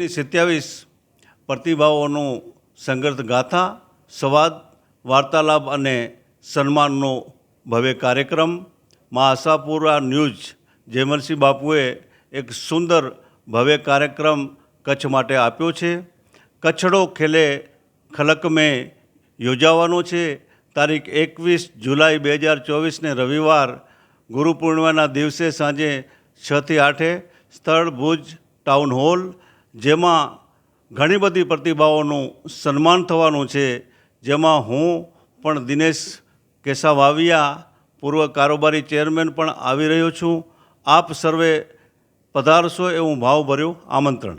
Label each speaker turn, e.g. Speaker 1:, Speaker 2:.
Speaker 1: ની સત્યાવીસ પ્રતિભાઓનું સંઘર્ષ ગાથા, સંવાદ, વાર્તાલાપ અને સન્માનનો ભવ્ય કાર્યક્રમ મા આશાપુરા ન્યૂઝ જેમલસિંહ બાપુએ એક સુંદર ભવ્ય કાર્યક્રમ કચ્છ માટે આપ્યો છે. કચ્છડો ખેલે ખલક મેં યોજાવાનો છે. તારીખ એકવીસ જુલાઈ બે હજાર ચોવીસને રવિવાર, ગુરુ પૂર્ણિમાના દિવસે સાંજે છથી આઠે સ્થળ ભુજ ટાઉન હોલ જેમાં ઘણી બધી પ્રતિભાઓનું સન્માન થવાનું છે. જેમાં હું પણ દિનેશ કેસાવાવિયા, પૂર્વ કારોબારી ચેરમેન પણ આવી રહ્યો છું. આપ સર્વે પધારશો એવું ભાવભર્યું આમંત્રણ.